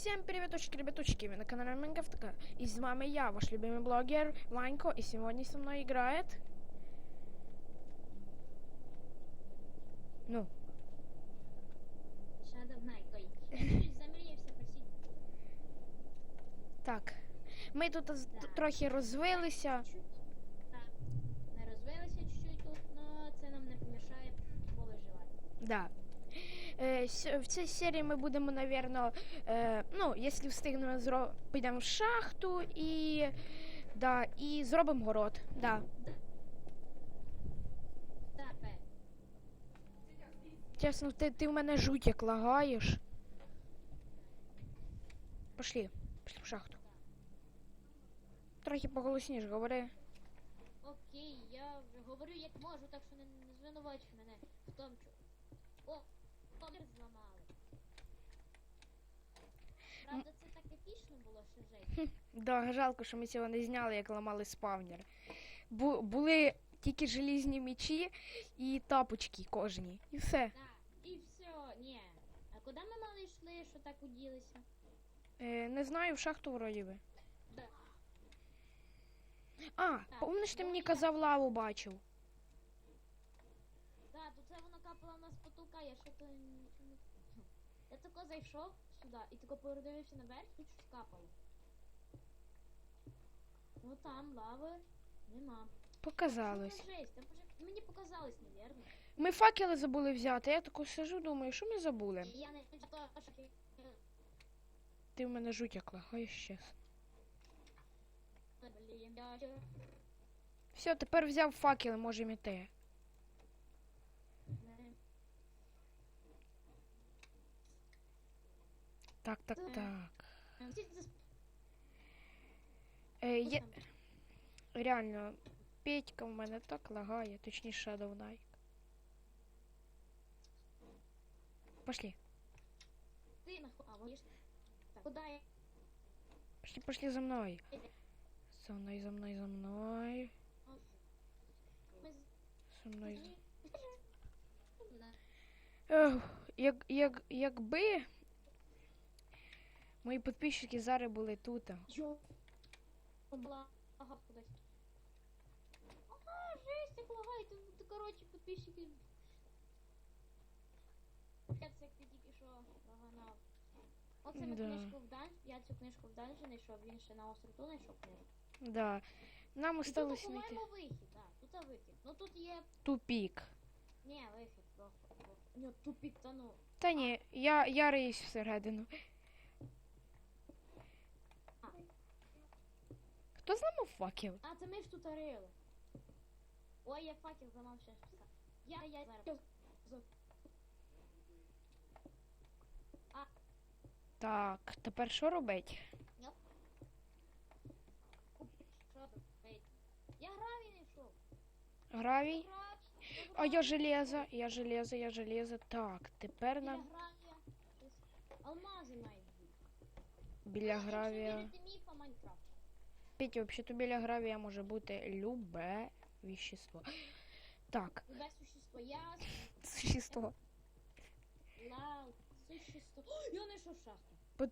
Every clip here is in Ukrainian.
Всем приветочки, ребяточки, вы на канале Майнкрафтка. И с вами я, ваш любимый блогер Ванько, и сегодня со мной играет... Ну, так. Ми тут Так. трохи розвилися. Так. Не розвилися чуть-чуть тут, але це нам не помішає повиживати. Да. Е, в цій серії ми будемо, напевно, е, ну, якщо встигнемо, зро... підемо в шахту і. Да, і зробимо город. Да. Чесно, ти, ти в мене жуть як лагаєш. Пошли. Пошли в шахту. Трохи поголосніше говори. Окей, я вже говорю як можу, так що не, не звинувачуй мене в тому. О, колір зламали. Правда, це так епічно було, що жесть. Да, жалко, що ми цього не зняли, як ламали спавнер. Бу- були тільки желізні мечі і тапочки кожні. І все. Так, і все, ні. А куди ми мали йшли, що так уділися? Е, не знаю, в шахту вроді би. Да. А, помниш, ти мені казав лаву бачив. Так, то це воно капало потолка, я ще то нічого не. Я тако зайшов сюди і тако передивився наверх, тут щось капало. Ну там лави нема. Показалось. Що жесть? Вже- Мені показалось, невірно. Ми факели забули взяти. Я тако сижу, думаю, що ми забули. Я не що ти- в мене жуть як лагаєш чесно. Блін, я ще- Все, тепер взяв факели, можемо йти. не- Так, так, Так. Е, є... Реально, Петька в мене так лагає, точніше Shadow Knight. Пошли. Ти нахуй. А, вони ж. Так, куди я? Пошли, пошли за мною. За мною, за мною, за з- За мною. Ех, як, як, якби мої підписчики зараз були тут. Йо. Ага, кудись. Ага, жесть, як лагає, ти, ти коротше, підписчики. Я це як ти тільки що лаганав. Оце ми Да. книжку в дан... Я цю книжку в данжі знайшов, він ще на остроту знайшов книжку. Да. Нам І осталось тут, знайти по-моєму, вихід, так, тут а вихід. Ну тут є... тупік. Ні, вихід. Ні, тупік, та ну. Та ні, я, я риюсь всередину. А, Хто зламав факел? а це ми ж тут рили. Ой, я факел зламав ще пса. Я, я зараз. Так, тепер що робить? Що тут? Я гравій не йшов. Гравій? А я железо, я железо, я железо. Так, тепер нам Алмази мають біля гравія. вірити міфа Майнкрафт. Петя, взагалі біля гравія може бути любе вещество. Так, Любе существо. Я существо. лау. Существо. О, я знайшов шахту.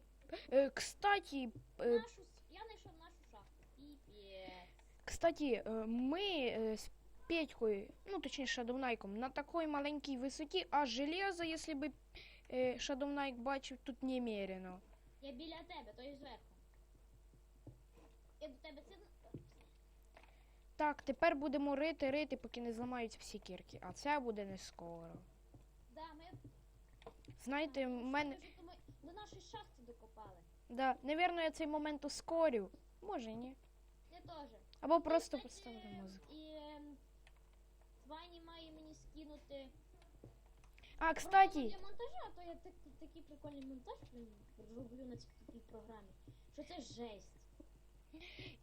Е, кстати, е, Нашу, с- я знайшов нашу шахту. Піпець. кстати, е, ми з Петькою, ну точніше Шадовнайком, на такій маленькій висоті, а железо, якщо е, Шадовнайк бачив, тут немерено. Я біля тебе, то і зверху. Я до тебе це... Так, тепер будемо рити, рити, поки не зламаються всі кірки. А це буде не скоро. Да, ми... Знаєте, в мене. Скажи, то ми до нашої шахти докопали. Да, навірно, я цей момент ускорю. Може, ні. Я теж. Або просто поставлю музику. І ем, Вані має мені скинути. А, кстати, Для монтажа, то я так, такий прикольний монтаж блін, роблю на цій програмі. Що це жесть.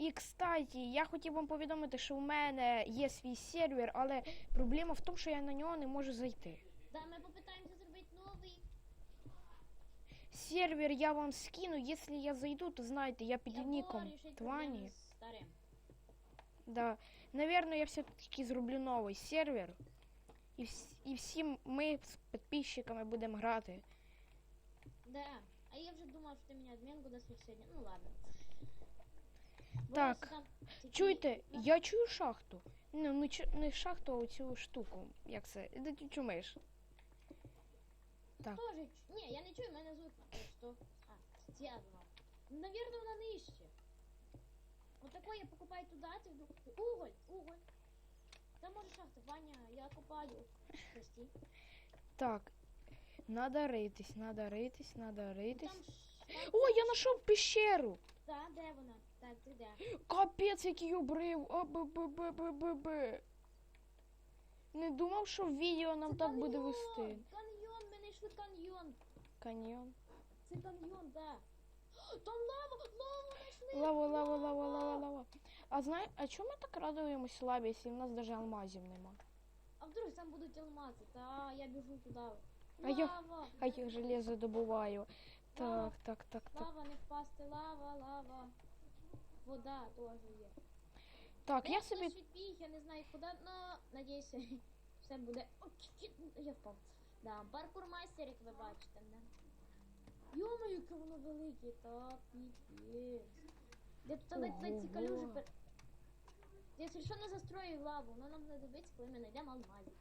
І кстати, я хотів вам повідомити, що в мене є свій сервер, але проблема в тому, що я на нього не можу зайти. Да, ми попитаємося зробити новий. Сервер я вам скину, якщо я зайду, то знаєте, я під ніком Твані. старим. Да. Наверно, я все-таки зроблю новий сервер. І, вс- і всі ми з підписчиками будемо грати. Да. А я вже думав, що ти мені адмінку дасиш сьогодні. Ну ладно. Так, Чуєте, я чую шахту. Ну, не, не шахту, а оцю штуку. Як це? Де ти чумиш? так. Тоже Ні, я не чую, мене звук просто. А, стягнула. Навірно, вона нижче. Отако я покупаю туди, ти вдруг. Уголь, уголь. Там може шахта, Ваня, я копаю. Прости. Так. Надо ритись, надо ритись, надо ритись. ж. Там... О, я знайшов пещеру! Та, де вона? Так, ти де? Капець, який обрив! А, б, б, б, б, б, б. Не думав, що відео нам Це так буде каньйон! вести. Каньйон, ми знайшли каньйон. Каньйон. Це каньйон, да. Там лава, лаву знайшли. Лава, лава, лава, лава, лава. А знає, а чому ми так радуємось лаві, якщо в нас навіть алмазів нема? А вдруг там будуть алмази? Та, я біжу туди. А я- А я железо добуваю. Так, так, так, так. Лава, не впасти, лава, лава. Вода теж є. Так, я собі. хтось я не знаю куди, но надіюся, все буде. О, я впав. Да, паркур майстер, як ви бачите, да. Йома, яке воно велике, так, піпець. Я тут ледь ці калюжі пер... Я не застрою лаву, воно нам знадобиться, коли ми знайдемо алмазі.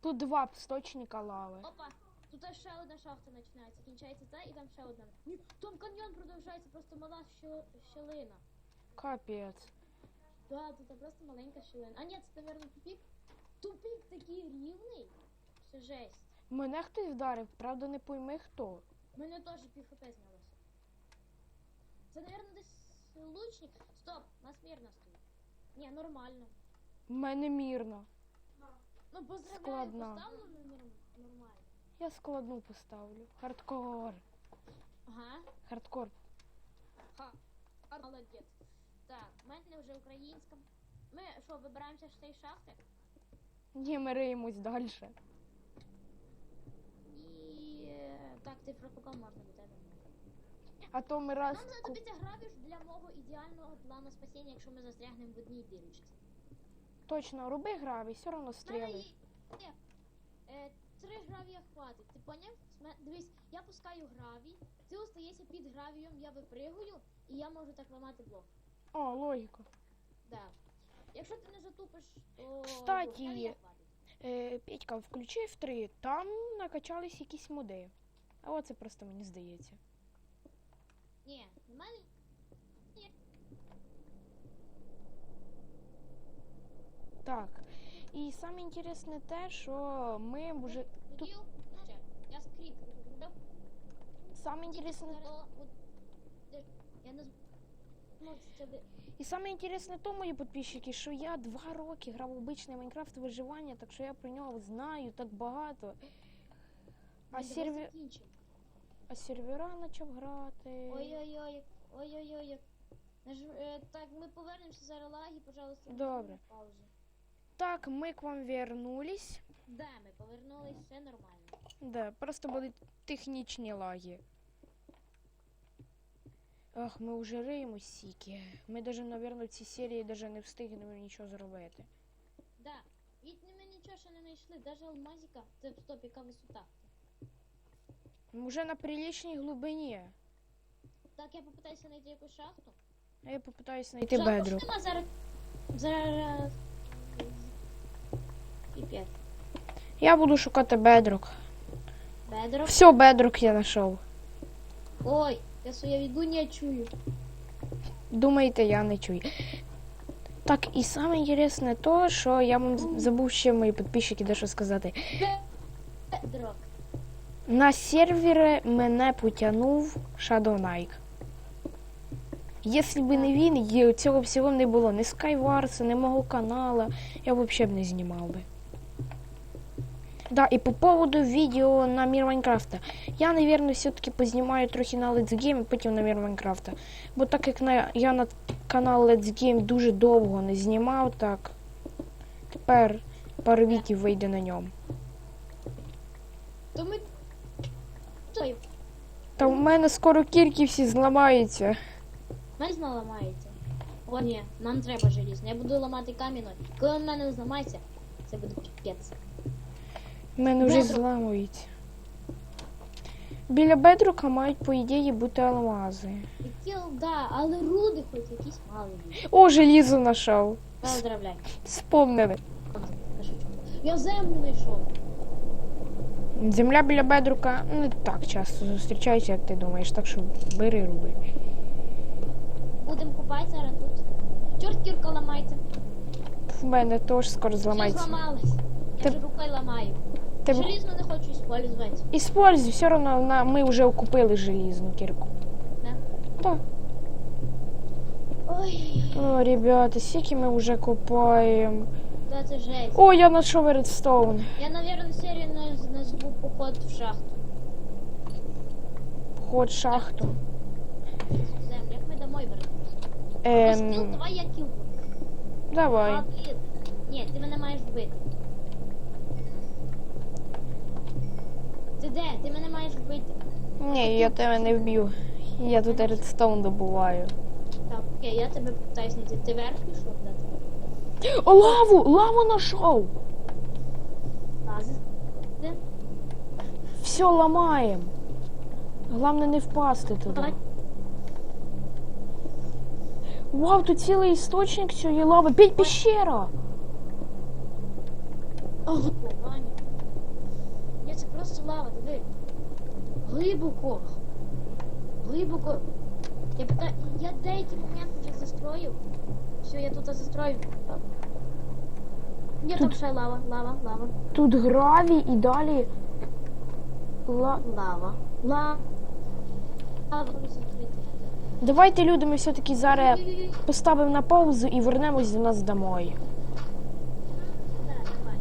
Тут два сточника лави. Опа, тут ще одна шахта починається, кінчається та і там ще одна. Ні, там каньйон продовжується, просто мала щел- щелина. Капець. Да, тут просто маленька щілина. А ні, це, наверное, тупік. Тупік такий рівний. Це жесть. Мене хтось вдарив, правда не пойми хто. Мене теж пів хп знялося. Це, наверное, десь лучник. Стоп, нас мирно стоїть. Ні, нормально. В мене мірно. Ну, поздравляю, Складно. поставлено норм- нормально. Я складну поставлю. Хардкор. Ага. Хардкор. Ха. Молодець. Так, в мене вже українська. Ми що, вибираємося з цієї шахти? Ні, ми риємось далі. І е, так, цифрокопал можна до тебе. А то ми раз. Нам ку- знадобиться гравіш для мого ідеального плану спасіння, якщо ми застрягнемо в одній дирочці. Точно, роби гравій, все одно В мене є е, три гравія хватить. Ти поняв? Дивись, я пускаю гравій, ти остаєшся під гравієм, я випригую, і я можу так ламати блок. О, логіка. Да. Якщо ти не затупиш, то Кстати, двох гравія хватить. Е, Петька, включи F3. Там накачались якісь моди. А оце просто мені здається. Ні, в мене Так. І саме інтересне те, що ми вже. Тут хотів, ну, ще, я скріп зробив. саме інтересне. Зараз, от, де- Я не з- ну, це ви- І саме інтересне то, мої підписчики, що я два роки грав в обичне Майнкрафт виживання, так що я про нього знаю так багато. А, серві... а сервера почав грати. Ой-ой-ой, ой-ой-ой. Е, Так, ми повернемося зараз лаги, пожалуйста. Добре. Паузу. Так, ми к вам вернулись. Да, ми повернулись, все нормально. Да, просто були технічні лаги. Ах, ми вже риємо сіки. Ми даже, мабуть, в цій серії даже не встигнемо нічого зробити. Да. Від ми нічого ще не знайшли, даже алмазика. Це стоп, яка висота. Ми вже на приличній глибині. Так, я попитаюся знайти якусь шахту. А я попитаюсь знайти Шахту бедру. ж нема зараз. Зараз. Піпець. Я буду шукати бедрок. Бедро. Все, бедрок я знайшов. Ой, я своє відлуння чую. Думаєте, я не чую. Так, і саме інтересне то, що я вам забув ще мої підписчики дещо сказати. На сервері мене потягнув Shadow Nike. Якщо б не він, цього всього не було ні Skywars, ні мого каналу, я взагалі б не знімав би. Да, і по поводу відео на мір Майнкрафта. Я, наверное, все-таки познімаю трохи на Let's Game, потім на мір Майнкрафта. Бо так як на, я на канал Let's Game дуже довго не знімав, так тепер пару віків вийде на ньому. То ми. Та в мене скоро кірки всі зламаються. мене знову ламається. О, ні, нам треба желізно. Я буду ламати камінь. Коли в мене зламається, це буде піпець. В мене вже зламують. Біля бедрука мають, по ідеї, бути алмази. Які, да, але руди хоч якісь мали бути. О, желізо знайшов. Поздравляю. Спомнили. Я землю знайшов. Земля біля бедрука не так часто зустрічається, як ти думаєш, так що бери руби. Будемо купати зараз тут. Чорт кірка ламається. В мене теж скоро Вже зламається. зламалась. Я Ти- вже рукою ламаю. Ти Желізно не хочу использовать. Іспользуй, все одно на... ми вже окупили желізну кірку. Да? Так. Ой, О, ребята, скільки ми вже копаємо. да це жесть. О, я знайшов редстоун. Я, наверное, серію наз- назву поход в шахту. Ход шахту. Землю. Як ми домой вернемось? Ем... Ем, давай я кіл. давай. А, блін. Ні, ти мене маєш вбити. Ти де? Ти мене маєш вбити. Ні, я тебе не вб'ю. Я тут редстоун добуваю. Так, окей, я тебе питаюсь знайти. Ти вверх пішов, де ти? О, лаву! Лаву знайшов! Лази. Де? Все ламаємо. Головне не впасти туди. Давай. Вау, тут цілий істочник цієї лави. П'ять пещера! Ого, це просто лава, диви. Глибоко. Глибоко. Я питаю, я деякі моменти вже застроїв. Все, я тут застрою. Так. Ні, там ще лава, лава, лава. Тут гравій і далі. Ла... Лава. Лава. Лава. Давайте, люди, ми все-таки зараз поставимо на паузу і вернемось до нас домой. Да, давай.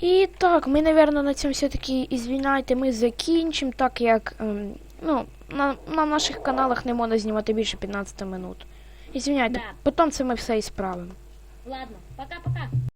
І так, ми, напевно, на цьому все-таки, ізвіняйте, ми закінчимо, так як ем, ну, на, на наших каналах не можна знімати більше 15 минут. Ізвиняйте, Да. потім це ми все і справимо. Ладно, пока-пока.